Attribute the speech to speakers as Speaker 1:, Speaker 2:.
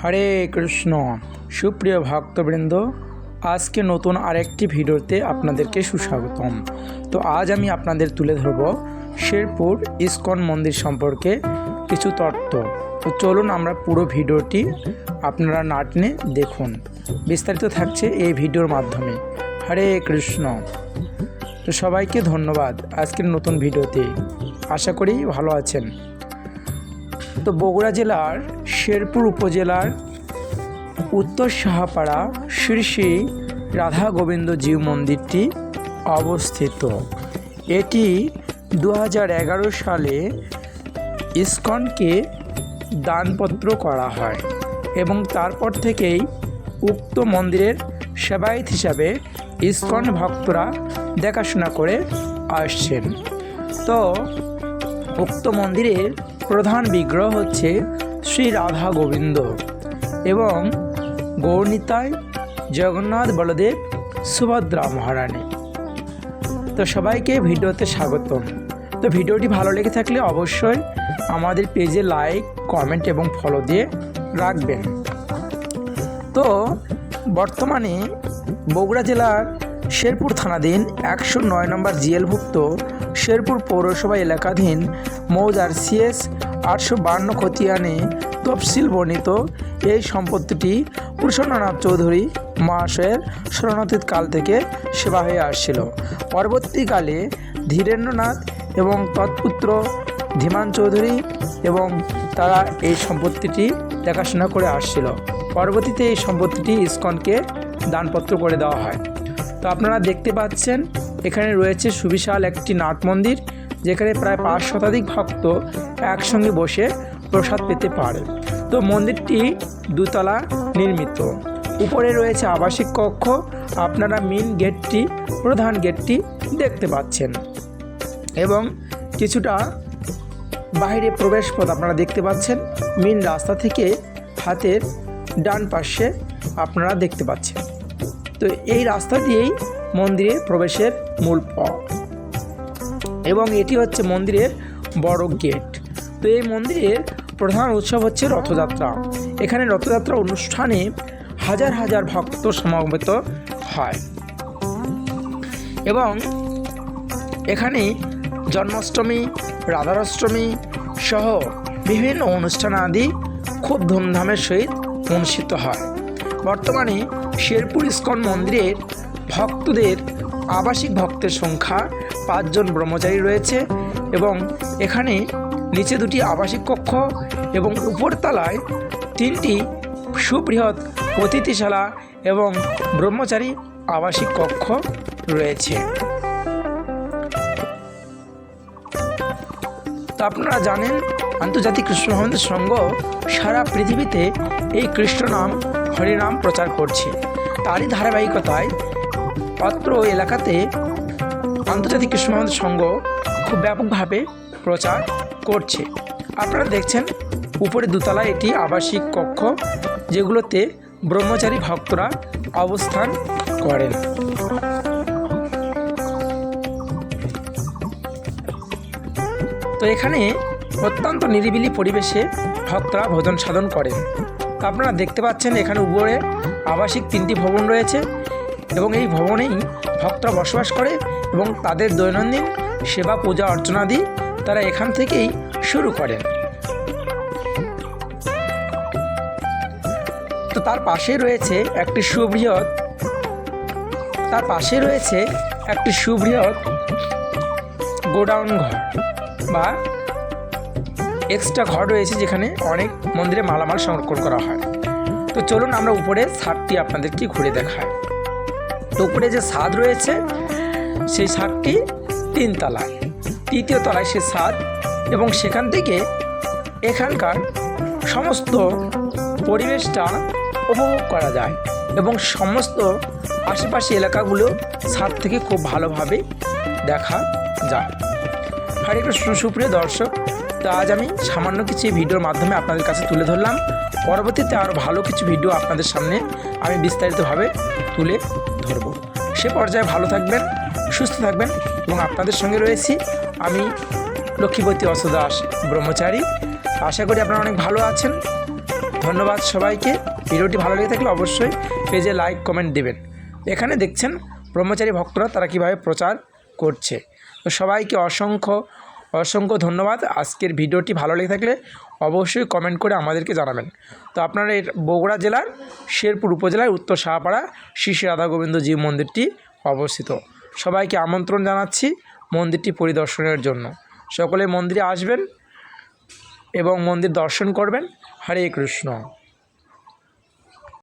Speaker 1: হরে কৃষ্ণ। সুপ্রিয় ভক্তবৃন্দ, আজকে নতুন আরেকটি ভিডিওতে আপনাদেরকে সুস্বাগতম। তো আজ আমি আপনাদের তুলে ধরব শেরপুর ইস্কন মন্দির সম্পর্কে কিছু তথ্য তো চলুন আমরা পুরো ভিডিওটি আপনারা নাটনে দেখুন। বিস্তারিত থাকছে এই ভিডিওর মাধ্যমে। হরে কৃষ্ণ। তো সবাইকে ধন্যবাদ আজকের নতুন ভিডিওতে। আশা করি ভালো আছেন। তো বগুড়া জেলার শেরপুর উপজেলার উত্তর সাহাপাড়া শ্রী রাধা গোবিন্দ জিউ মন্দিরটি অবস্থিত। এটি দু হাজার এগারো সালে ইসকনকে দানপত্র করা হয় এবং তারপর থেকেই উক্ত মন্দিরের সেবায়ত হিসাবে ইসকন ভক্তরা দেখাশোনা করে আসছেন। তো উক্ত মন্দিরের প্রধান বিগ্রহ হচ্ছে শ্রী রাধা গোবিন্দ এবং গৌরনীতায় জগন্নাথ বলদেব সুভদ্রা মহারানী। তো সবাইকে ভিডিওতে স্বাগতম। তো ভিডিওটি ভালো লেগে থাকলে অবশ্যই আমাদের পেজে লাইক, কমেন্ট এবং ফলো দিয়ে রাখবেন। তো বর্তমানে বগুড়া জেলার শেরপুর থানাধীন একশো নয় নম্বর জিএলভুক্ত শেরপুর পৌরসভা এলাকাধীন মৌজার সিএস আটশো বান্ন খতিয়ানে তফসিল বর্ণিত এই সম্পত্তিটি প্রসন্ননাথ চৌধুরী মহাশয়ের শরণাতীত কাল থেকে সেবা হয়ে আসছিল। পরবর্তীকালে ধীরেন্দ্রনাথ এবং তৎপুত্র ধীমান চৌধুরী এবং তারা এই সম্পত্তিটি দেখাশোনা করে আসছিল। পরবর্তীতে এই সম্পত্তিটি ইসকনকে দানপত্র করে দেওয়া হয়। তো আপনারা দেখতে পাচ্ছেন, এখানে রয়েছে সুবিশাল একটি নাট মন্দির, যেখানে প্রায় পাঁচ শতাধিক ভক্ত একসঙ্গে বসে প্রসাদ পেতে পারে। তো মন্দিরটি দুতলা নির্মিত। উপরে রয়েছে আবাসিক কক্ষ, আপনারা মেন গেটটি প্রধান গেটটি দেখতে পাচ্ছেন। এবং কিছুটা বাইরে প্রবেশ পথ আপনারা দেখতে পাচ্ছেন মেন রাস্তা থেকে হাতের ডান পাশে আপনারা দেখতে পাচ্ছেন। তো এই রাস্তা দিয়েই মন্দিরে প্রবেশের মূল পথ। এবং এটি হচ্ছে মন্দিরের বড় গেট। তো এই মন্দিরের প্রধান উৎসব হচ্ছে রথযাত্রা। এখানে রথযাত্রা অনুষ্ঠানে হাজার হাজার ভক্ত সমাবেত হয়। এবং এখানে জন্মাষ্টমী, রাধারাষ্টমী সহ বিভিন্ন অনুষ্ঠান আদি খুব ধুমধামের সহিত অনুষ্ঠিত হয়। বর্তমানে শেরপুর ইস্কন মন্দিরের ভক্তদের আবাসিক ভক্তের সংখ্যা পাঁচজন ব্রহ্মচারী রয়েছে এবং এখানে নিচে দুটি আবাসিক কক্ষ এবং উপরতলায় তিনটি সুবৃহৎ অতিথিশালা এবং ব্রহ্মচারী আবাসিক কক্ষ রয়েছে। তা আপনারা জানেন, আন্তর্জাতিক কৃষ্ণ সংঘ সারা পৃথিবীতে এই কৃষ্ণ নাম হরিনাম প্রচার করছে। তারই ধারাবাহিকতায় অত্র এলাকাতে আন্তর্জাতিক কৃষ্ণ ভবনের সংঘ খুব ব্যাপকভাবে প্রচার করছে। আপনারা দেখছেন উপরে দুতলায় এটি আবাসিক কক্ষ, যেগুলোতে ব্রহ্মচারী ভক্তরা অবস্থান করেন। তো এখানে অত্যন্ত নিরিবিলি পরিবেশে ভক্তরা ভোজন সাধন করেন। আপনারা দেখতে পাচ্ছেন এখানে উপরে আবাসিক তিনটি ভবন রয়েছে এবং এই ভবনেই ভক্তরা বসবাস করে এবং তাদের দৈনন্দিন সেবা, পূজা অর্চনা অর্চনাদি তারা এখান থেকেই শুরু করেন। তো তার পাশে রয়েছে একটি সুবৃহৎ, তার পাশে রয়েছে একটি সুবৃহৎ গোডাউন ঘর বা এক্সট্রা ঘর রয়েছে যেখানে অনেক মন্দিরে মালামাল সংরক্ষণ করা হয়। তো চলুন আমরা উপরে ছাদটি আপনাদেরকে ঘুরে দেখাই। তো উপরে যে ছাদ রয়েছে, সেই ছাদটি তিন তলায়। তৃতীয় তলায় সে ছাদ এবং সেখান থেকে এখানকার সমস্ত পরিবেশটা উপভোগ করা যায় এবং সমস্ত আশেপাশে এলাকাগুলো ছাদ থেকে খুব ভালোভাবে দেখা যায়। হরে কৃষ্ণ, সুপ্রিয় দর্শক তো আজ আমি সামান্য কিছু ভিডিওর মাধ্যমে আপনাদের কাছে তুলে ধরলাম। পরবর্তীতে আরও ভালো কিছু ভিডিও আপনাদের সামনে আমি বিস্তারিতভাবে তুলে ধরব। সে পর্যায়ে ভালো থাকবেন, সুস্থ থাকবেন এবং আপনাদের সঙ্গে রয়েছি আমি লক্ষ্মীপতি অসদাস ব্রহ্মচারী। আশা করি আপনারা অনেক ভালো আছেন। ধন্যবাদ সবাইকে। ভিডিওটি ভালো লেগে থাকলে অবশ্যই পেজে লাইক, কমেন্ট দেবেন। এখানে দেখছেন ব্রহ্মচারী ভক্তরা তারা কীভাবে প্রচার করছে। তো সবাইকে অসংখ্য অসংখ্য ধন্যবাদ। আজকের ভিডিওটি ভালো লেগে থাকলে অবশ্যই কমেন্ট করে আমাদেরকে জানাবেন। তো আপনারা এর বগুড়া জেলার, শেরপুর উপজেলার, উত্তর শাহপাড়া, শ্রী শ্রী রাধা গোবিন্দ জীব মন্দিরটি অবস্থিত। সবাইকে আমন্ত্রণ জানাচ্ছি মন্দিরটি পরিদর্শনের জন্য। সকলে মন্দিরে আসবেন এবং মন্দির দর্শন করবেন। হরে কৃষ্ণ।